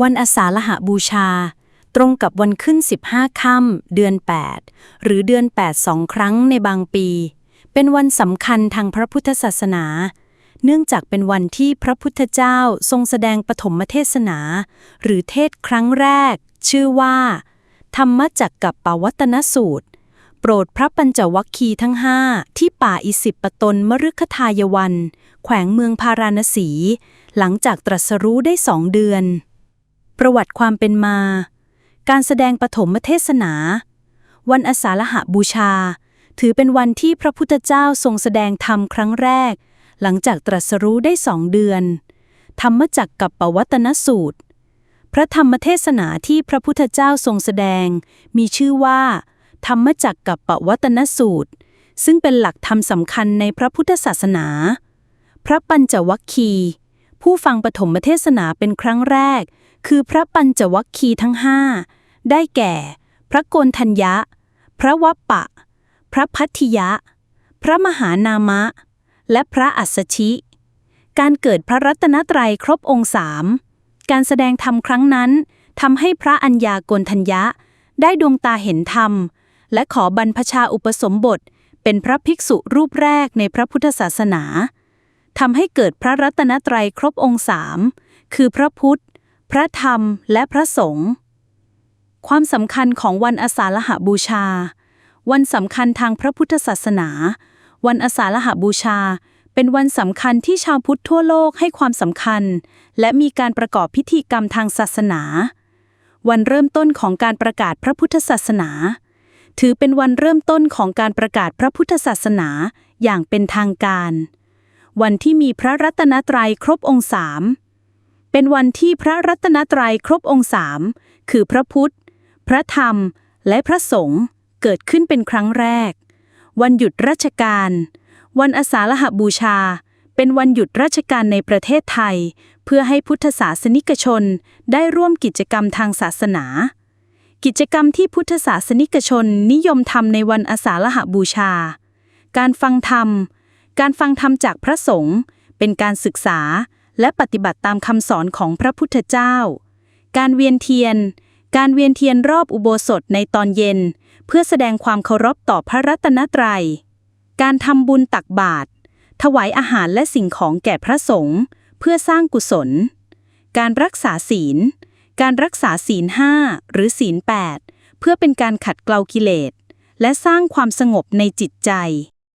วันอาสาฬหบูชา ตรงกับวันขึ้น 15 ค่ำเดือน 8 หรือเดือน 8 สองครั้งในบางปี เป็นวันสำคัญทางพระพุทธศาสนา เนื่องจากเป็นวันที่พระพุทธเจ้าทรงแสดงปฐมเทศนา หรือเทศครั้งแรก ชื่อว่า ธรรมจักกับปวัตนสูตร โปรดพระปัญจวัคคีย์ทั้งห้าที่ป่าอิสิปตนมฤคทายวัน แขวงเมืองพาราณสี หลังจากตรัสรู้ได้สองเดือน ประวัติความเป็นมา การแสดงปฐมเทศนา วันอาสาฬหบูชา ถือเป็นวันที่พระพุทธเจ้าทรงแสดงธรรมครั้งแรก หลังจากตรัสรู้ได้สองเดือน ธรรมจักกับปวัตนสูตร พระธรรมเทศนาที่พระพุทธเจ้าทรงแสดง มีชื่อว่า ธรรมจักกับปวัตนสูตร ซึ่งเป็นหลักธรรมสำคัญในพระพุทธศาสนา พระปัญจวัคคีย์ ผู้ฟังปฐมเทศนาเป็นครั้งแรก คือพระปัญจวัคคีทั้งห้าได้แก่ พระโกนทัญญะ พระวัปปะ พระพัทธิยะ พระมหานามะ และพระอัสสชิ การเกิดพระรัตนตรัยครบองค์สามการแสดงธรรมครั้งนั้นทำให้พระอัญญาโกนทัญญะ ได้ดวงตาเห็นธรรม และขอบรรพชาอุปสมบท เป็นพระภิกษุรูปแรกในพระพุทธศาสนา ทำให้เกิดพระรัตนตรัยครบองค์สามคือพระพุทธ พระธรรม และพระสงฆ์ ความสำคัญของวันอาสาฬหบูชา วันสำคัญทางพระพุทธศาสนา วันอาสาฬหบูชา เป็นวันสำคัญที่ชาวพุทธทั่วโลกให้ความสำคัญ และมีการประกอบพิธีกรรมทางศาสนา วันเริ่มต้นของการประกาศพระพุทธศาสนา ถือเป็นวันเริ่มต้นของการประกาศพระพุทธศาสนาอย่างเป็นทางการ วันที่มีพระรัตนตรัยครบองค์สามเป็นวันที่พระรัตนตรัยครบองค์สามคือพระพุทธ พระธรรม และพระสงฆ์เกิดขึ้นเป็นครั้งแรก วันหยุดราชการ วันอาสาฬหบูชา เป็นวันหยุดราชการในประเทศไทย เพื่อให้พุทธศาสนิกชนได้ร่วมกิจกรรมทางศาสนา กิจกรรมที่พุทธศาสนิกชนนิยมทำในวันอาสาฬหบูชา การฟังธรรม การฟังธรรมจากพระสงฆ์เป็นการศึกษาและปฏิบัติตามคำสอนของพระพุทธเจ้า การเวียนเทียน การเวียนเทียนรอบอุโบสถในตอนเย็น เพื่อแสดงความเคารพต่อพระรัตนตรัย การทำบุญตักบาตร ถวายอาหารและสิ่งของแก่พระสงฆ์เพื่อสร้างกุศล การรักษาศีล การรักษาศีลห้าหรือศีลแปดเพื่อเป็นการขัดเกลากิเลส และสร้างความสงบในจิตใจ